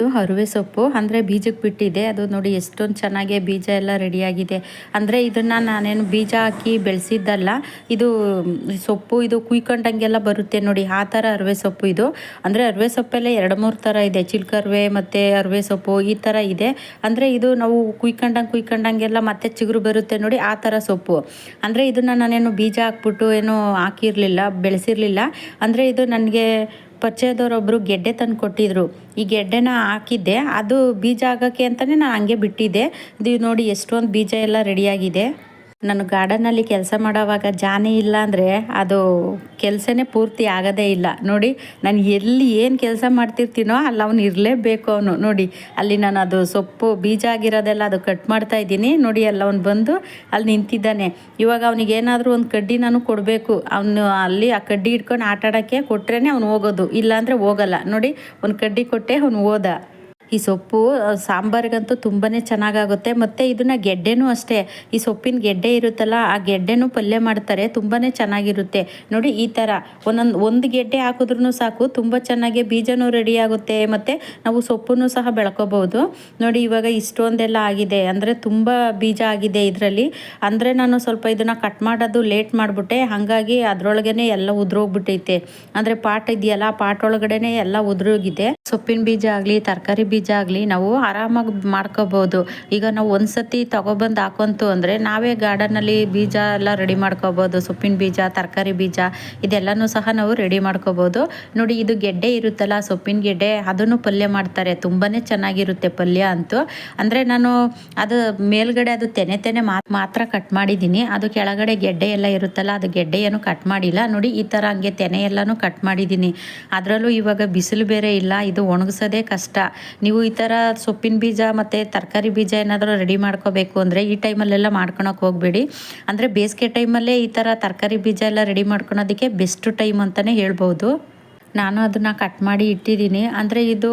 ಇದು ಹರುವೆ ಸೊಪ್ಪು. ಅಂದರೆ ಬೀಜಕ್ಕೆ ಬಿಟ್ಟಿದೆ. ಅದು ನೋಡಿ ಎಷ್ಟೊಂದು ಚೆನ್ನಾಗಿ ಬೀಜ ಎಲ್ಲ ರೆಡಿಯಾಗಿದೆ. ಅಂದರೆ ಇದನ್ನು ನಾನೇನು ಬೀಜ ಹಾಕಿ ಬೆಳೆಸಿದ್ದಲ್ಲ, ಇದು ಸೊಪ್ಪು, ಇದು ಕುಯ್ಕೊಂಡಂಗೆಲ್ಲ ಬರುತ್ತೆ ನೋಡಿ. ಆ ಥರ ಅರಿವೆ ಸೊಪ್ಪು ಇದು. ಅಂದರೆ ಅರಿವೆ ಸೊಪ್ಪೆಲ್ಲ ಎರಡು ಮೂರು ಥರ ಇದೆ. ಚಿಲ್ಕರ್ವೆ ಮತ್ತು ಅರಿವೆ ಸೊಪ್ಪು ಈ ಥರ ಇದೆ. ಅಂದರೆ ಇದು ನಾವು ಕುಯ್ಕೊಂಡಂಗೆ ಕುಯ್ಕೊಂಡಂಗೆಲ್ಲ ಮತ್ತೆ ಚಿಗುರು ಬರುತ್ತೆ ನೋಡಿ ಆ ಥರ ಸೊಪ್ಪು. ಅಂದರೆ ಇದನ್ನು ನಾನೇನು ಬೀಜ ಹಾಕ್ಬಿಟ್ಟು ಏನು ಹಾಕಿರಲಿಲ್ಲ, ಬೆಳೆಸಿರಲಿಲ್ಲ. ಅಂದರೆ ಇದು ನನಗೆ ಪರಿಚಯದವರೊಬ್ಬರು ಗೆಡ್ಡೆ ತಂದು ಕೊಟ್ಟಿದ್ರು. ಈ ಗೆಡ್ಡೆನ ಹಾಕಿದ್ದೆ. ಅದು ಬೀಜ ಆಗೋಕ್ಕೆ ಅಂತಲೇ ನಾನು ಹಂಗೆ ಬಿಟ್ಟಿದ್ದೆ. ಇದು ನೋಡಿ ಎಷ್ಟೊಂದು ಬೀಜ ಎಲ್ಲ ರೆಡಿಯಾಗಿದೆ ನಾನು ಗಾರ್ಡನಲ್ಲಿ ಕೆಲಸ ಮಾಡೋವಾಗ ಜಾನಿ ಇಲ್ಲ ಅಂದರೆ ಅದು ಕೆಲಸನೇ ಪೂರ್ತಿ ಆಗೋದೇ ಇಲ್ಲ. ನೋಡಿ, ನಾನು ಎಲ್ಲಿ ಏನು ಕೆಲಸ ಮಾಡ್ತಿರ್ತೀನೋ ಅಲ್ಲಿ ಅವನು ಇರಲೇಬೇಕು ಅವನು. ನೋಡಿ, ಅಲ್ಲಿ ನಾನು ಅದು ಸೊಪ್ಪು, ಬೀಜ ಆಗಿರೋದೆಲ್ಲ ಅದು ಕಟ್ ಮಾಡ್ತಾ ಇದ್ದೀನಿ. ನೋಡಿ, ಅಲ್ಲಿ ಅವನು ಬಂದು ಅಲ್ಲಿ ನಿಂತಿದ್ದಾನೆ. ಇವಾಗ ಅವನಿಗೆ ಏನಾದರೂ ಒಂದು ಕಡ್ಡಿ ನಾನು ಕೊಡಬೇಕು. ಅವನು ಅಲ್ಲಿ ಆ ಕಡ್ಡಿ ಇಟ್ಕೊಂಡು ಆಟಾಡೋಕ್ಕೆ ಕೊಟ್ರೇ ಅವ್ನು ಹೋಗೋದು. ಇಲ್ಲಾಂದರೆ ಹೋಗಲ್ಲ. ನೋಡಿ, ಒಂದು ಕಡ್ಡಿ ಕೊಟ್ಟೆ ಅವ್ನು ಹೋದ. ಈ ಸೊಪ್ಪು ಸಾಂಬಾರಿಗಂತೂ ತುಂಬಾ ಚೆನ್ನಾಗಾಗುತ್ತೆ. ಮತ್ತು ಇದನ್ನು ಗೆಡ್ಡೆನೂ ಅಷ್ಟೇ, ಈ ಸೊಪ್ಪಿನ ಗೆಡ್ಡೆ ಇರುತ್ತಲ್ಲ, ಆ ಗೆಡ್ಡೆನೂ ಪಲ್ಯ ಮಾಡ್ತಾರೆ ತುಂಬಾ ಚೆನ್ನಾಗಿರುತ್ತೆ. ನೋಡಿ ಈ ಥರ ಒಂದೊಂದು, ಒಂದು ಗೆಡ್ಡೆ ಹಾಕಿದ್ರೂ ಸಾಕು, ತುಂಬ ಚೆನ್ನಾಗಿ ಬೀಜನೂ ರೆಡಿ ಆಗುತ್ತೆ. ಮತ್ತು ನಾವು ಸೊಪ್ಪನ್ನು ಸಹ ಬೆಳ್ಕೋಬೋದು ನೋಡಿ ಇವಾಗ ಇಷ್ಟೊಂದೆಲ್ಲ ಆಗಿದೆ, ಅಂದರೆ ತುಂಬ ಬೀಜ ಆಗಿದೆ ಇದರಲ್ಲಿ. ಅಂದರೆ ನಾನು ಸ್ವಲ್ಪ ಇದನ್ನು ಕಟ್ ಮಾಡೋದು ಲೇಟ್ ಮಾಡಿಬಿಟ್ಟೆ, ಹಾಗಾಗಿ ಅದರೊಳಗೇ ಎಲ್ಲ ಉದುರೋಗ್ಬಿಟ್ಟೈತೆ. ಅಂದರೆ ಪಾಟ್ ಇದೆಯಲ್ಲ ಪಾಟ್ ಒಳಗಡೆ ಎಲ್ಲ ಉದುರೋಗಿದೆ. ಸೊಪ್ಪಿನ ಬೀಜ ಆಗಲಿ, ತರಕಾರಿ ಬೀಜ ಆಗಲಿ ನಾವು ಆರಾಮಾಗಿ ಮಾಡ್ಕೋಬೋದು. ಈಗ ನಾವು ಒಂದು ಸತಿ ತೊಗೊಬಂದು ಹಾಕೊಂತು ಅಂದರೆ ನಾವೇ ಗಾರ್ಡನಲ್ಲಿ ಬೀಜ ಎಲ್ಲ ರೆಡಿ ಮಾಡ್ಕೋಬೋದು. ಸೊಪ್ಪಿನ ಬೀಜ, ತರಕಾರಿ ಬೀಜ ಇದೆಲ್ಲನೂ ಸಹ ನಾವು ರೆಡಿ ಮಾಡ್ಕೋಬೋದು. ನೋಡಿ ಇದು ಗೆಡ್ಡೆ ಇರುತ್ತಲ್ಲ, ಸೊಪ್ಪಿನ ಗೆಡ್ಡೆ, ಅದನ್ನು ಪಲ್ಯ ಮಾಡ್ತಾರೆ. ತುಂಬಾ ಚೆನ್ನಾಗಿರುತ್ತೆ ಪಲ್ಯ ಅಂತೂ. ಅಂದರೆ ನಾನು ಅದು ಮೇಲ್ಗಡೆ ಅದು ತೆನೆ ತೆನೆ ಮಾತ್ರ ಕಟ್ ಮಾಡಿದ್ದೀನಿ. ಅದು ಕೆಳಗಡೆ ಗೆಡ್ಡೆ ಎಲ್ಲ ಇರುತ್ತಲ್ಲ, ಅದು ಗೆಡ್ಡೆಯನ್ನು ಕಟ್ ಮಾಡಿಲ್ಲ. ನೋಡಿ ಈ ಥರ ಹಂಗೆ ತೆನೆ ಎಲ್ಲನೂ ಕಟ್ ಮಾಡಿದ್ದೀನಿ. ಅದರಲ್ಲೂ ಇವಾಗ ಬಿಸಿಲು ಬೇರೆ ಇಲ್ಲ, ಇದು ಒಣಗಿಸೋದೇ ಕಷ್ಟ. ನೀವು ಈ ಥರ ಸೊಪ್ಪಿನ ಬೀಜ ಮತ್ತು ತರಕಾರಿ ಬೀಜ ಏನಾದರೂ ರೆಡಿ ಮಾಡ್ಕೋಬೇಕು ಅಂದರೆ ಈ ಟೈಮಲ್ಲೆಲ್ಲ ಮಾಡ್ಕೊಳಕ್ಕೆ ಹೋಗಬೇಡಿ. ಅಂದರೆ ಬೇಸಿಗೆ ಟೈಮಲ್ಲೇ ಈ ಥರ ತರಕಾರಿ ಬೀಜ ಎಲ್ಲ ರೆಡಿ ಮಾಡ್ಕೊಳೋದಕ್ಕೆ ಬೆಸ್ಟ್ ಟೈಮ್ ಅಂತಲೇ ಹೇಳ್ಬೋದು. ನಾನು ಅದನ್ನು ಕಟ್ ಮಾಡಿ ಇಟ್ಟಿದ್ದೀನಿ. ಅಂದರೆ ಇದು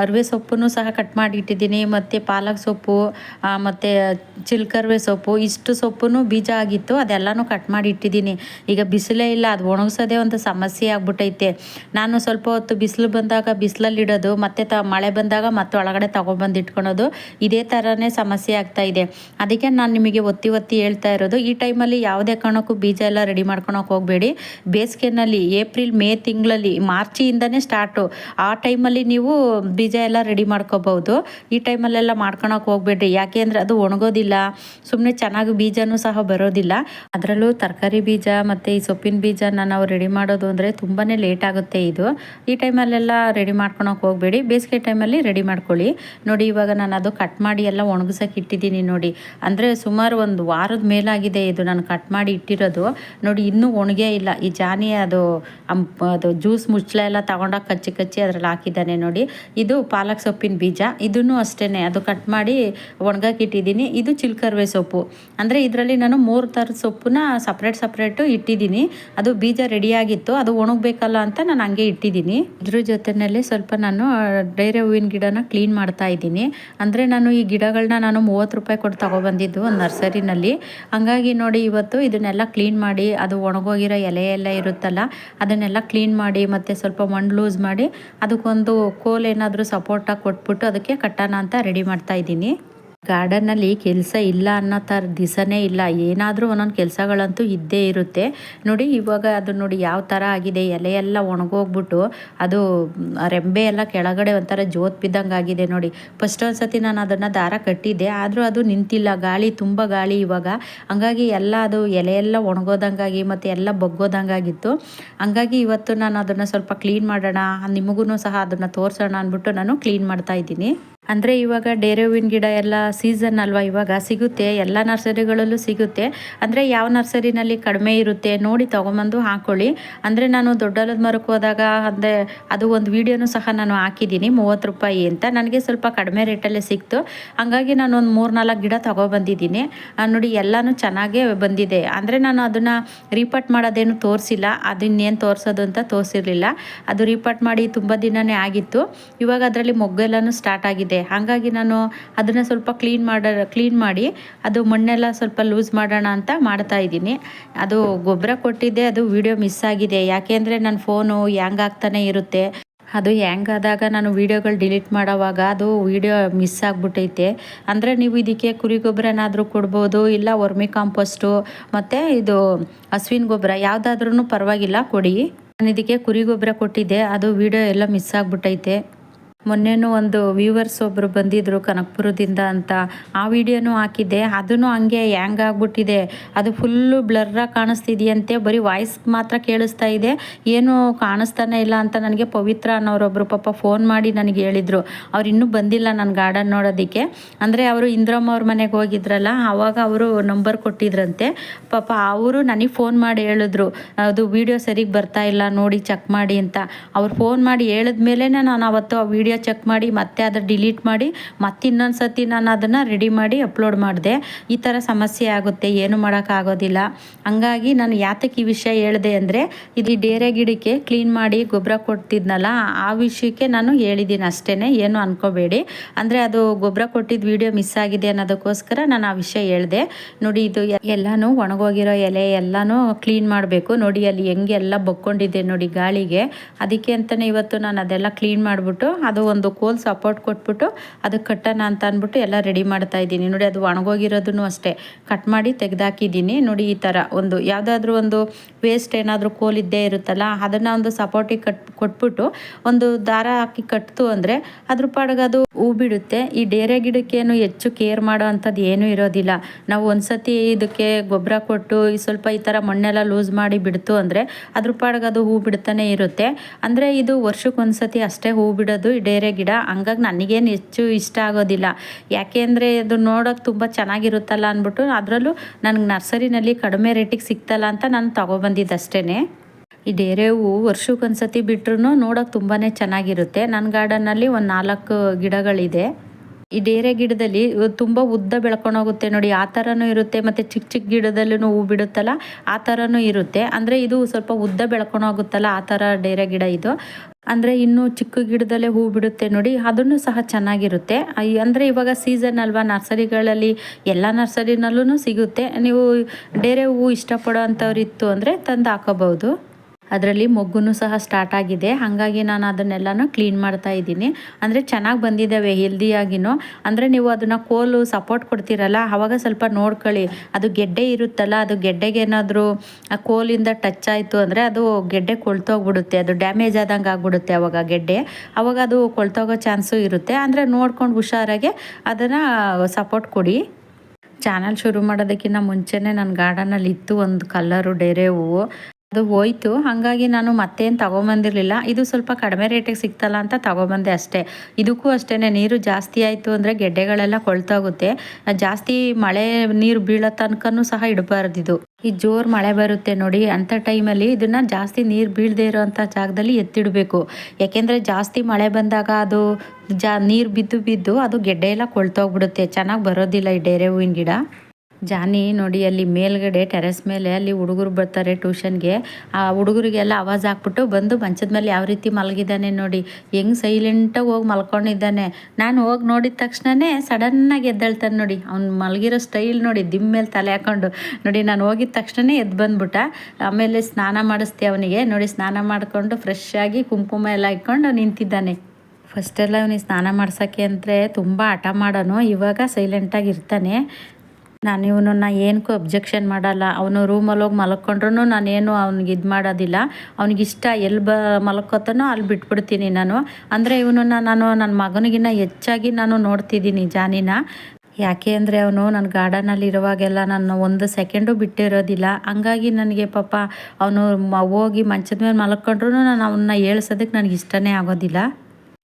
ಅರಿವೆ ಸೊಪ್ಪನ್ನು ಸಹ ಕಟ್ ಮಾಡಿ ಇಟ್ಟಿದ್ದೀನಿ. ಮತ್ತು ಪಾಲಕ್ ಸೊಪ್ಪು ಮತ್ತು ಚಿಲ್ಕರ್ವೆ ಸೊಪ್ಪು, ಇಷ್ಟು ಸೊಪ್ಪು ಬೀಜ ಆಗಿತ್ತು. ಅದೆಲ್ಲನೂ ಕಟ್ ಮಾಡಿ ಇಟ್ಟಿದ್ದೀನಿ. ಈಗ ಬಿಸಿಲೇ ಇಲ್ಲ, ಅದು ಒಣಗಿಸೋದೇ ಒಂದು ಸಮಸ್ಯೆ ಆಗ್ಬಿಟ್ಟೈತೆ. ನಾನು ಸ್ವಲ್ಪ ಹೊತ್ತು ಬಿಸಿಲು ಬಂದಾಗ ಬಿಸಿಲಲ್ಲಿಡೋದು, ಮತ್ತು ತ, ಮಳೆ ಬಂದಾಗ ಮತ್ತೆ ಒಳಗಡೆ ತೊಗೊಬಂದು ಇಟ್ಕೊಳೋದು, ಇದೇ ಥರನೇ ಸಮಸ್ಯೆ ಆಗ್ತಾ ಇದೆ. ಅದಕ್ಕೆ ನಾನು ನಿಮಗೆ ಒತ್ತಿ ಒತ್ತಿ ಹೇಳ್ತಾ ಇರೋದು, ಈ ಟೈಮಲ್ಲಿ ಯಾವುದೇ ಕಾರಣಕ್ಕೂ ಬೀಜ ಎಲ್ಲ ರೆಡಿ ಮಾಡ್ಕೊಳಕ್ಕೆ ಹೋಗಬೇಡಿ. ಬೇಸಿಗೆನಲ್ಲಿ, ಏಪ್ರಿಲ್, ಮೇ ತಿಂಗಳಲ್ಲಿ ಮಾರ್ಚಿಂದನೇ ಸ್ಟಾರ್ಟು ಆ ಟೈಮಲ್ಲಿ ನೀವು ಬೀಜ ಎಲ್ಲ ರೆಡಿ ಮಾಡ್ಕೋಬೋದು ಈ ಟೈಮಲ್ಲೆಲ್ಲ ಮಾಡ್ಕೊಳಕ್ಕೆ ಹೋಗ್ಬೇಡ್ರಿ. ಯಾಕೆ ಅಂದರೆ ಅದು ಒಣಗೋದಿಲ್ಲ. ಸುಮ್ಮನೆ ಚೆನ್ನಾಗಿ ಬೀಜನೂ ಸಹ ಬರೋದಿಲ್ಲ. ಅದರಲ್ಲೂ ತರಕಾರಿ ಬೀಜ ಮತ್ತು ಈ ಸೊಪ್ಪಿನ ಬೀಜನ ನಾವು ರೆಡಿ ಮಾಡೋದು ಅಂದರೆ ತುಂಬಾ ಲೇಟ್ ಆಗುತ್ತೆ ಇದು. ಈ ಟೈಮಲ್ಲೆಲ್ಲ ರೆಡಿ ಮಾಡ್ಕೊಳಕ್ಕೆ ಹೋಗಬೇಡಿ. ಬೇಸಿಗೆ ಟೈಮಲ್ಲಿ ರೆಡಿ ಮಾಡ್ಕೊಳ್ಳಿ. ನೋಡಿ ಇವಾಗ ನಾನು ಅದು ಕಟ್ ಮಾಡಿ ಎಲ್ಲ ಒಣಗಿಸೋಕೆ ಇಟ್ಟಿದ್ದೀನಿ ನೋಡಿ. ಅಂದರೆ ಸುಮಾರು ಒಂದು ವಾರದ ಮೇಲಾಗಿದೆ ಇದು ನಾನು ಕಟ್ ಮಾಡಿ ಇಟ್ಟಿರೋದು. ನೋಡಿ ಇನ್ನೂ ಒಣಗೇ ಇಲ್ಲ. ಈ ಜಾನಿ ಅದು ಅದು ಜ್ಯೂಸ್ ಮುಚ್ಚಳ ಎಲ್ಲ ತಗೊಂಡಾಗ ಕಚ್ಚಿ ಕಚ್ಚಿ ಅದ್ರಲ್ಲಿ ಹಾಕಿದ್ದಾನೆ ನೋಡಿ. ಇದು ಪಾಲಕ್ ಸೊಪ್ಪಿನ ಬೀಜ. ಇದನ್ನು ಅಷ್ಟೇ ಅದು ಕಟ್ ಮಾಡಿ ಒಣಗಾಕಿಟ್ಟಿದ್ದೀನಿ. ಇದು ಚಿಲ್ಕರ್ವೆ ಸೊಪ್ಪು. ಅಂದರೆ ಇದರಲ್ಲಿ ನಾನು ಮೂರು ಥರದ ಸೊಪ್ಪನ್ನ ಸಪ್ರೇಟ್ ಸಪ್ರೇಟು ಇಟ್ಟಿದ್ದೀನಿ. ಅದು ಬೀಜ ರೆಡಿಯಾಗಿತ್ತು. ಅದು ಒಣಗಬೇಕಲ್ಲ ಅಂತ ನಾನು ಹಂಗೆ ಇಟ್ಟಿದ್ದೀನಿ. ಇದ್ರ ಜೊತೆಯಲ್ಲಿ ಸ್ವಲ್ಪ ನಾನು ಡೈರೆ ಹೂವಿನ ಗಿಡನ ಕ್ಲೀನ್ ಮಾಡ್ತಾ ಇದ್ದೀನಿ. ಅಂದರೆ ನಾನು ಈ ಗಿಡಗಳನ್ನ ನಾನು ಮೂವತ್ತು ರೂಪಾಯಿ ಕೊಟ್ಟು ತಗೊಬಂದಿದ್ದು ಒಂದು ನರ್ಸರಿನಲ್ಲಿ. ಹಂಗಾಗಿ ನೋಡಿ ಇವತ್ತು ಇದನ್ನೆಲ್ಲ ಕ್ಲೀನ್ ಮಾಡಿ ಅದು ಒಣಗೋಗಿರೋ ಎಲೆ ಎಲ್ಲ ಇರುತ್ತಲ್ಲ, ಅದನ್ನೆಲ್ಲ ಕ್ಲೀನ್ ಮಾಡಿ ಮತ್ತು ಸ್ವಲ್ಪ ಮಣ್ಣು ಲೂಸ್ ಮಾಡಿ ಅದಕ್ಕೊಂದು ಕೋಲ್ ಏನಾದರೂ ಸಪೋರ್ಟಾಗಿ ಕೊಟ್ಬಿಟ್ಟು ಅದಕ್ಕೆ ಕಟ್ಟೋಣ ಅಂತ ರೆಡಿ ಮಾಡ್ತಾ ಇದ್ದೀನಿ. ಗಾರ್ಡನ್ನಲ್ಲಿ ಕೆಲಸ ಇಲ್ಲ ಅನ್ನೋ ಥರ ದಿಸನೇ ಇಲ್ಲ. ಏನಾದರೂ ಒಂದೊಂದು ಕೆಲಸಗಳಂತೂ ಇದ್ದೇ ಇರುತ್ತೆ. ನೋಡಿ, ಇವಾಗ ಅದು ನೋಡಿ ಯಾವ ಥರ ಆಗಿದೆ. ಎಲೆ ಎಲ್ಲ ಒಣಗೋಗ್ಬಿಟ್ಟು ಅದು ರೆಂಬೆ ಎಲ್ಲ ಕೆಳಗಡೆ ಒಂಥರ ಜೋತ್ ಬಿದ್ದಂಗೆ ಆಗಿದೆ ನೋಡಿ. ಫಸ್ಟ್ ಒಂದು ಸತಿ ನಾನು ಅದನ್ನು ದಾರ ಕಟ್ಟಿದ್ದೆ. ಆದರೂ ಅದು ನಿಂತಿಲ್ಲ. ಗಾಳಿ ತುಂಬ ಗಾಳಿ ಇವಾಗ. ಹಂಗಾಗಿ ಎಲ್ಲ ಅದು ಎಲೆ ಎಲ್ಲ ಒಣಗೋದಂಗಾಗಿ ಮತ್ತು ಎಲ್ಲ ಬಗ್ಗೋದಂಗಾಗಿತ್ತು. ಹಂಗಾಗಿ ಇವತ್ತು ನಾನು ಅದನ್ನು ಸ್ವಲ್ಪ ಕ್ಲೀನ್ ಮಾಡೋಣ. ನಿಮಗೂ ಸಹ ಅದನ್ನು ತೋರಿಸೋಣ ಅಂದ್ಬಿಟ್ಟು ನಾನು ಕ್ಲೀನ್ ಮಾಡ್ತಾ ಇದ್ದೀನಿ. ಅಂದರೆ ಇವಾಗ ಡೇರೆ ಹೂವಿನ ಗಿಡ ಎಲ್ಲ ಸೀಸನ್ ಅಲ್ವಾ ಇವಾಗ ಸಿಗುತ್ತೆ, ಎಲ್ಲ ನರ್ಸರಿಗಳಲ್ಲೂ ಸಿಗುತ್ತೆ. ಅಂದರೆ ಯಾವ ನರ್ಸರಿನಲ್ಲಿ ಕಡಿಮೆ ಇರುತ್ತೆ ನೋಡಿ ತೊಗೊಂಬಂದು ಹಾಕ್ಕೊಳ್ಳಿ ಅಂದರೆ ನಾನು ದೊಡ್ಡಲದ ಮರಕ್ಕೆ ಹೋದಾಗ ಅಂದರೆ ಅದು ಒಂದು ವೀಡಿಯೋನು ಸಹ ನಾನು ಹಾಕಿದ್ದೀನಿ, ಮೂವತ್ತು ರೂಪಾಯಿ ಅಂತ. ನನಗೆ ಸ್ವಲ್ಪ ಕಡಿಮೆ ರೇಟಲ್ಲೇ ಸಿಕ್ತು. ಹಾಗಾಗಿ ನಾನು ಒಂದು ಮೂರು ನಾಲ್ಕು ಗಿಡ ತೊಗೊಬಂದಿದ್ದೀನಿ. ನೋಡಿ ಎಲ್ಲನೂ ಚೆನ್ನಾಗೇ ಬಂದಿದೆ. ಅಂದರೆ ನಾನು ಅದನ್ನು ರೀಪಟ್ ಮಾಡೋದೇನು ತೋರಿಸಿಲ್ಲ. ಅದನ್ನೇನು ತೋರಿಸೋದು ಅಂತ ತೋರಿಸಿರಲಿಲ್ಲ. ಅದು ರೀಪಟ್ ಮಾಡಿ ತುಂಬ ದಿನವೇ ಆಗಿತ್ತು. ಇವಾಗ ಅದರಲ್ಲಿ ಮೊಗ್ಗೆಲ್ಲನೂ ಸ್ಟಾರ್ಟ್ ಆಗಿದೆ. ಆಗುತ್ತೆ ಹಾಗಾಗಿ ನಾನು ಅದನ್ನು ಸ್ವಲ್ಪ ಕ್ಲೀನ್ ಮಾಡ ಕ್ಲೀನ್ ಮಾಡಿ ಅದು ಮಣ್ಣೆಲ್ಲ ಸ್ವಲ್ಪ ಲೂಸ್ ಮಾಡೋಣ ಅಂತ ಮಾಡ್ತಾ ಇದ್ದೀನಿ. ಅದು ಗೊಬ್ಬರ ಕೊಟ್ಟಿದ್ದೆ, ಅದು ವಿಡಿಯೋ ಮಿಸ್ ಆಗಿದೆ. ಯಾಕೆ ಅಂದರೆ ನನ್ನ ಫೋನು ಹ್ಯಾಂಗ್ ಆಗ್ತಾನೆ ಇರುತ್ತೆ. ಅದು ಹ್ಯಾಂಗ್ ಆದಾಗ ನಾನು ವೀಡಿಯೋಗಳು ಡಿಲೀಟ್ ಮಾಡೋವಾಗ ಅದು ವೀಡಿಯೋ ಮಿಸ್ ಆಗಿಬಿಟ್ಟೈತೆ. ಅಂದರೆ ನೀವು ಇದಕ್ಕೆ ಕುರಿ ಗೊಬ್ಬರನಾದರೂ ಕೊಡ್ಬೋದು, ಇಲ್ಲ ವರ್ಮಿ ಕಾಂಪೋಸ್ಟು, ಮತ್ತು ಇದು ಹಸುವಿನ ಗೊಬ್ಬರ ಯಾವುದಾದ್ರೂ ಪರವಾಗಿಲ್ಲ, ಕೊಡಿ. ನಾನು ಇದಕ್ಕೆ ಕುರಿ ಗೊಬ್ಬರ ಕೊಟ್ಟಿದ್ದೆ, ಅದು ವೀಡಿಯೋ ಎಲ್ಲ ಮಿಸ್ ಆಗಿಬಿಟ್ಟೈತೆ. ಮೊನ್ನೆನೂ ಒಂದು ವ್ಯೂವರ್ಸ್ ಒಬ್ಬರು ಬಂದಿದ್ದರು ಕನಕಪುರದಿಂದ ಅಂತ. ಆ ವಿಡಿಯೋನು ಹಾಕಿದ್ದೆ. ಅದೂ ಹಂಗೆ ಹ್ಯಾಂಗ್ ಆಗಿಬಿಟ್ಟಿದೆ. ಅದು ಫುಲ್ಲು ಬ್ಲರ್ರಾಗಿ ಕಾಣಿಸ್ತಿದೆಯಂತೆ. ಬರೀ ವಾಯ್ಸ್ ಮಾತ್ರ ಕೇಳಿಸ್ತಾ ಇದೆ. ಏನು ಕಾಣಿಸ್ತಾನೆ ಇಲ್ಲ ಅಂತ ನನಗೆ ಪವಿತ್ರ ಅನ್ನೋರೊಬ್ಬರು ಪಾಪ ಫೋನ್ ಮಾಡಿ ನನಗೆ ಹೇಳಿದರು. ಅವ್ರು ಇನ್ನೂ ಬಂದಿಲ್ಲ ನನ್ನ ಗಾರ್ಡನ್ ನೋಡೋದಕ್ಕೆ. ಅಂದರೆ ಅವರು ಇಂದ್ರಮ್ಮ ಅವ್ರ ಮನೆಗೆ ಹೋಗಿದ್ರಲ್ಲ ಆವಾಗ ಅವರು ನಂಬರ್ ಕೊಟ್ಟಿದ್ರಂತೆ. ಪಾಪ ಅವರು ನನಗೆ ಫೋನ್ ಮಾಡಿ ಹೇಳಿದ್ರು, ಅದು ವಿಡಿಯೋ ಸರಿಗೆ ಬರ್ತಾ ಇಲ್ಲ, ನೋಡಿ ಚೆಕ್ ಮಾಡಿ ಅಂತ. ಅವ್ರು ಫೋನ್ ಮಾಡಿ ಹೇಳಿದ್ಮೇಲೆ ನಾನು ಅವತ್ತು ಆ ವಿಡಿಯೋ ಚೆಕ್ ಮಾಡಿ, ಮತ್ತೆ ಅದು ಡಿಲೀಟ್ ಮಾಡಿ, ಮತ್ತೆ ಇನ್ನೊಂದು ಸತಿ ನಾನು ಅದನ್ನು ರೆಡಿ ಮಾಡಿ ಅಪ್ಲೋಡ್ ಮಾಡಿದೆ. ಈ ಥರ ಸಮಸ್ಯೆ ಆಗುತ್ತೆ, ಏನು ಮಾಡೋಕ್ಕಾಗೋದಿಲ್ಲ ಹಂಗಾಗಿ ನಾನು ಯಾತಕ್ಕೆ ಈ ವಿಷಯ ಹೇಳಿದೆ ಅಂದರೆ, ಇದು ಡೇರೆ ಗಿಡಕ್ಕೆ ಕ್ಲೀನ್ ಮಾಡಿ ಗೊಬ್ಬರ ಕೊಡ್ತಿದ್ನಲ್ಲ, ಆ ವಿಷಯಕ್ಕೆ ನಾನು ಹೇಳಿದ್ದೀನಿ ಅಷ್ಟೇ ಏನು ಅನ್ಕೋಬೇಡಿ. ಅಂದರೆ ಅದು ಗೊಬ್ಬರ ಕೊಟ್ಟಿದ್ದ ವಿಡಿಯೋ ಮಿಸ್ ಆಗಿದೆ ಅನ್ನೋದಕ್ಕೋಸ್ಕರ ನಾನು ಆ ವಿಷಯ ಹೇಳಿದೆ. ನೋಡಿ, ಇದು ಎಲ್ಲನೂ ಒಣಗೋಗಿರೋ ಎಲೆ ಎಲ್ಲನೂ ಕ್ಲೀನ್ ಮಾಡಬೇಕು. ನೋಡಿ, ಅಲ್ಲಿ ಹೆಂಗೆ ಎಲ್ಲ ಬಕ್ಕೊಂಡಿದೆ ನೋಡಿ ಗಾಳಿಗೆ. ಅದಕ್ಕೆ ಅಂತಲೇ ಇವತ್ತು ನಾನು ಅದೆಲ್ಲ ಕ್ಲೀನ್ ಮಾಡಿಬಿಟ್ಟು, ಅದು ಒಂದು ಕೋಲ್ ಸಪೋರ್ಟ್ ಕೊಟ್ಬಿಟ್ಟು ಅದಕ್ಕೆ ಕಟ್ಟೋಣ ಅಂತ ಅಂದ್ಬಿಟ್ಟು ಎಲ್ಲ ರೆಡಿ ಮಾಡ್ತಾ ಇದ್ದೀನಿ. ನೋಡಿ, ಅದು ಒಣಗೋಗಿರೋದನ್ನು ಅಷ್ಟೇ. ಕಟ್ ಮಾಡಿ ತೆಗೆದಾಕಿದ್ದೀನಿ. ನೋಡಿ, ಈ ಥರ ಒಂದು ಯಾವುದಾದ್ರೂ ಒಂದು ವೇಸ್ಟ್ ಏನಾದರೂ ಕೋಲ್ ಇದ್ದೇ ಇರುತ್ತಲ್ಲ, ಅದನ್ನು ಒಂದು ಸಪೋರ್ಟಿಗೆ ಕಟ್, ಕೊಟ್ಬಿಟ್ಟು ಒಂದು ದಾರ ಹಾಕಿ ಕಟ್ತು ಅಂದರೆ ಅದ್ರ ಪಾಡಿಗೆ ಅದು ಹೂ ಬಿಡುತ್ತೆ. ಈ ಡೇರೆ ಗಿಡಕ್ಕೇನು ಹೆಚ್ಚು ಕೇರ್ ಮಾಡೋ ಅಂಥದ್ದು ಏನೂ ಇರೋದಿಲ್ಲ. ನಾವು ಒಂದ್ಸತಿ ಇದಕ್ಕೆ ಗೊಬ್ಬರ ಕೊಟ್ಟು, ಈ ಸ್ವಲ್ಪ ಈ ಥರ ಮಣ್ಣೆಲ್ಲ ಲೂಸ್ ಮಾಡಿ ಬಿಡ್ತು ಅಂದರೆ ಅದ್ರ ಪಾಡಿಗೆ ಅದು ಹೂ ಬಿಡ್ತಾನೆ ಇರುತ್ತೆ. ಅಂದರೆ ಇದು ವರ್ಷಕ್ಕೆ ವರ್ಷಕ್ಕೊಂದ್ಸತಿ ಅಷ್ಟೇ ಹೂ ಬಿಡೋದು. ಈ ಡೇರೆ ಗಿಡ. ಹಂಗಾಗಿ ನನಗೇನು ಹೆಚ್ಚು ಇಷ್ಟ ಆಗೋದಿಲ್ಲ. ಯಾಕೆ ಅಂದರೆ ಅದು ನೋಡೋಕೆ ತುಂಬ ಚೆನ್ನಾಗಿರುತ್ತಲ್ಲ ಅಂದ್ಬಿಟ್ಟು ಅದರಲ್ಲೂ ನನಗೆ ನರ್ಸರಿನಲ್ಲಿ ಕಡಿಮೆ ರೇಟಿಗೆ ಸಿಗ್ತಲ್ಲ ಅಂತ ನಾನು ತೊಗೊಬಂದಿದ್ದು ಅಷ್ಟೇ ಈ ಡೇರೆ ಹೂವು ವರ್ಷಕ್ಕೊಂದ್ಸತಿ ಬಿಟ್ರೂ ನೋಡೋಕೆ ತುಂಬಾ ಚೆನ್ನಾಗಿರುತ್ತೆ. ನನ್ನ ಗಾರ್ಡನ್ನಲ್ಲಿ ಒಂದು ನಾಲ್ಕು ಗಿಡಗಳಿದೆ. ಈ ಡೇರೆ ಗಿಡದಲ್ಲಿ ತುಂಬ ಉದ್ದ ಬೆಳ್ಕೊಂಡೋಗುತ್ತೆ ನೋಡಿ, ಆ ಥರನೂ ಇರುತ್ತೆ, ಮತ್ತು ಚಿಕ್ಕ ಚಿಕ್ಕ ಗಿಡದಲ್ಲೂ ಹೂ ಬಿಡುತ್ತಲ್ಲ, ಆ ಥರನೂ ಇರುತ್ತೆ. ಅಂದರೆ ಇದು ಸ್ವಲ್ಪ ಉದ್ದ ಬೆಳ್ಕೊಂಡೋಗುತ್ತಲ್ಲ ಆ ಥರ ಡೇರೆ ಗಿಡ ಇದು. ಅಂದರೆ ಇನ್ನೂ ಚಿಕ್ಕ ಗಿಡದಲ್ಲೇ ಹೂ ಬಿಡುತ್ತೆ ನೋಡಿ, ಅದನ್ನು ಸಹ ಚೆನ್ನಾಗಿರುತ್ತೆ. ಅಂದರೆ ಇವಾಗ ಸೀಸನ್ ಅಲ್ವಾ, ನರ್ಸರಿಗಳಲ್ಲಿ ಎಲ್ಲ ನರ್ಸರಿನಲ್ಲೂ ಸಿಗುತ್ತೆ. ನೀವು ಡೇರೆ ಹೂವು ಇಷ್ಟಪಡೋ ಅಂಥವ್ರು ಇತ್ತು ಅಂದರೆ ತಂದು ಹಾಕೋಬಹುದು. ಅದರಲ್ಲಿ ಮೊಗ್ಗು ಸಹ ಸ್ಟಾರ್ಟ್ ಆಗಿದೆ. ಹಾಗಾಗಿ ನಾನು ಅದನ್ನೆಲ್ಲನೂ ಕ್ಲೀನ್ ಮಾಡ್ತಾ ಇದ್ದೀನಿ. ಅಂದರೆ ಚೆನ್ನಾಗಿ ಬಂದಿದ್ದಾವೆ ಹೆಲ್ದಿಯಾಗಿನೂ ಅಂದರೆ ನೀವು ಅದನ್ನು ಕೋಲು ಸಪೋರ್ಟ್ ಕೊಡ್ತೀರಲ್ಲ ಆವಾಗ ಸ್ವಲ್ಪ ನೋಡ್ಕೊಳ್ಳಿ. ಅದು ಗೆಡ್ಡೆ ಇರುತ್ತಲ್ಲ, ಅದು ಗೆಡ್ಡೆಗೆ ಏನಾದರೂ, ಆ ಕೋಲಿಂದ ಟಚ್ ಆಯಿತು ಅಂದರೆ ಅದು ಗೆಡ್ಡೆ ಕೊಳ್ತೋಗ್ಬಿಡುತ್ತೆ. ಅದು ಡ್ಯಾಮೇಜ್ ಆದಂಗೆ ಆಗ್ಬಿಡುತ್ತೆ ಅವಾಗ ಗೆಡ್ಡೆ. ಅವಾಗ ಅದು ಕೊಳ್ತೋಗೋ ಚಾನ್ಸು ಇರುತ್ತೆ. ಅಂದರೆ ನೋಡ್ಕೊಂಡು ಹುಷಾರಾಗೆ ಅದನ್ನು ಸಪೋರ್ಟ್ ಕೊಡಿ. ಚಾನಲ್ ಶುರು ಮಾಡೋದಕ್ಕಿಂತ ಮುಂಚೆನೇ ನನ್ನ ಗಾರ್ಡನಲ್ಲಿ ಇತ್ತು ಒಂದು ಕಲ್ಲರು, ಡೇರೆ ಹೂವು. ಅದು ಹೋಯ್ತು. ಹಾಗಾಗಿ ನಾನು ಮತ್ತೇನು ತಗೊಂಬಂದಿರಲಿಲ್ಲ. ಇದು ಸ್ವಲ್ಪ ಕಡಿಮೆ ರೇಟಿಗೆ ಸಿಗ್ತಲ್ಲ ಅಂತ ತಗೊಬಂದೆ ಅಷ್ಟೇ. ಇದಕ್ಕೂ ಅಷ್ಟೇ ನೀರು ಜಾಸ್ತಿ ಆಯಿತು ಅಂದರೆ ಗೆಡ್ಡೆಗಳೆಲ್ಲ ಕೊಳ್ತೋಗುತ್ತೆ. ಜಾಸ್ತಿ ಮಳೆ ನೀರು ಬೀಳೋ ತನಕನೂ ಸಹ ಇಡಬಾರ್ದು ಇದು. ಈ ಜೋರು ಮಳೆ ಬರುತ್ತೆ ನೋಡಿ ಅಂಥ ಟೈಮಲ್ಲಿ ಇದನ್ನು ಜಾಸ್ತಿ ನೀರು ಬೀಳದೇ ಇರೋವಂಥ ಜಾಗದಲ್ಲಿ ಎತ್ತಿಡಬೇಕು. ಯಾಕೆಂದರೆ ಜಾಸ್ತಿ ಮಳೆ ಬಂದಾಗ ಅದು ಜಾ ನೀರು ಬಿದ್ದು ಬಿದ್ದು ಅದು ಗೆಡ್ಡೆ ಎಲ್ಲ ಕೊಳ್ತೋಗ್ಬಿಡುತ್ತೆ. ಚೆನ್ನಾಗಿ ಬರೋದಿಲ್ಲ ಈ ಡೇರೆ ಹೂವಿನ ಗಿಡ. ಜಾನಿ ನೋಡಿ, ಅಲ್ಲಿ ಮೇಲ್ಗಡೆ ಟೆರೆಸ್ ಮೇಲೆ ಅಲ್ಲಿ ಹುಡುಗರು ಬರ್ತಾರೆ ಟ್ಯೂಷನ್ಗೆ ಆ ಹುಡುಗರಿಗೆಲ್ಲ ಆವಾಜ್ ಹಾಕ್ಬಿಟ್ಟು ಬಂದು ಮಂಚದ ಮೇಲೆ ಯಾವ ರೀತಿ ಮಲಗಿದ್ದಾನೆ ನೋಡಿ. ಹೆಂಗೆ ಸೈಲೆಂಟಾಗಿ ಹೋಗಿ ಮಲ್ಕೊಂಡಿದ್ದಾನೆ. ನಾನು ಹೋಗಿ ನೋಡಿದ ತಕ್ಷಣವೇ ಸಡನ್ನಾಗಿ ಎದ್ದೇಳ್ತಾನೆ ನೋಡಿ. ಅವ್ನು ಮಲಗಿರೋ ಸ್ಟೈಲ್ ನೋಡಿ ದಿಮ್ಮ ಮೇಲೆ ತಲೆ ಹಾಕೊಂಡು. ನೋಡಿ, ನಾನು ಹೋಗಿದ ತಕ್ಷಣನೇ ಎದ್ದು ಬಂದ್ಬಿಟ್ಟ. ಆಮೇಲೆ ಸ್ನಾನ ಮಾಡಿಸ್ತೆ ಅವನಿಗೆ. ನೋಡಿ, ಸ್ನಾನ ಮಾಡಿಕೊಂಡು ಫ್ರೆಶ್ ಆಗಿ ಕುಂಕುಮ ಎಲ್ಲ ಇಟ್ಕೊಂಡು ನಿಂತಿದ್ದಾನೆ. ಫಸ್ಟೆಲ್ಲ ಅವನಿಗೆ ಸ್ನಾನ ಮಾಡ್ಸೋಕ್ಕೆ ಅಂದರೆ ತುಂಬ ಹಠ ಮಾಡೋನು. ಇವಾಗ ಸೈಲೆಂಟಾಗಿ ಇರ್ತಾನೆ. ನಾನು ಇವನನ್ನು ಏನಕ್ಕೂ ಅಬ್ಜೆಕ್ಷನ್ ಮಾಡಲ್ಲ. ಅವನು ರೂಮಲ್ಲಿ ಹೋಗಿ ಮಲ್ಕೊಂಡ್ರೂ ನಾನೇನು ಅವ್ನಿಗೆ ಇದು ಮಾಡೋದಿಲ್ಲ. ಅವ್ನಿಗಿಷ್ಟ ಎಲ್ಲಿ ಬ ಮಲ್ಕೋತಾನೋ ಅಲ್ಲಿ ಬಿಟ್ಬಿಡ್ತೀನಿ ನಾನು. ಅಂದರೆ ಇವನನ್ನು ನಾನು ನನ್ನ ಮಗನಿಗಿನ್ನ ಹೆಚ್ಚಾಗಿ ನಾನು ನೋಡ್ತಿದ್ದೀನಿ ಜಾನಿನ. ಯಾಕೆ ಅಂದರೆ ಅವನು ನನ್ನ ಗಾರ್ಡನಲ್ಲಿ ಇರುವಾಗೆಲ್ಲ ನಾನು ಒಂದು ಸೆಕೆಂಡು ಬಿಟ್ಟಿರೋದಿಲ್ಲ. ಹಂಗಾಗಿ ನನಗೆ ಪಾಪ ಅವನು ಹೋಗಿ ಮಂಚದ ಮೇಲೆ ಮಲ್ಕೊಂಡ್ರೂ ನಾನು ಅವನ್ನ ಏಳ್ಸೋದಕ್ಕೆ ನನಗೆ ಇಷ್ಟನೇ ಆಗೋದಿಲ್ಲ.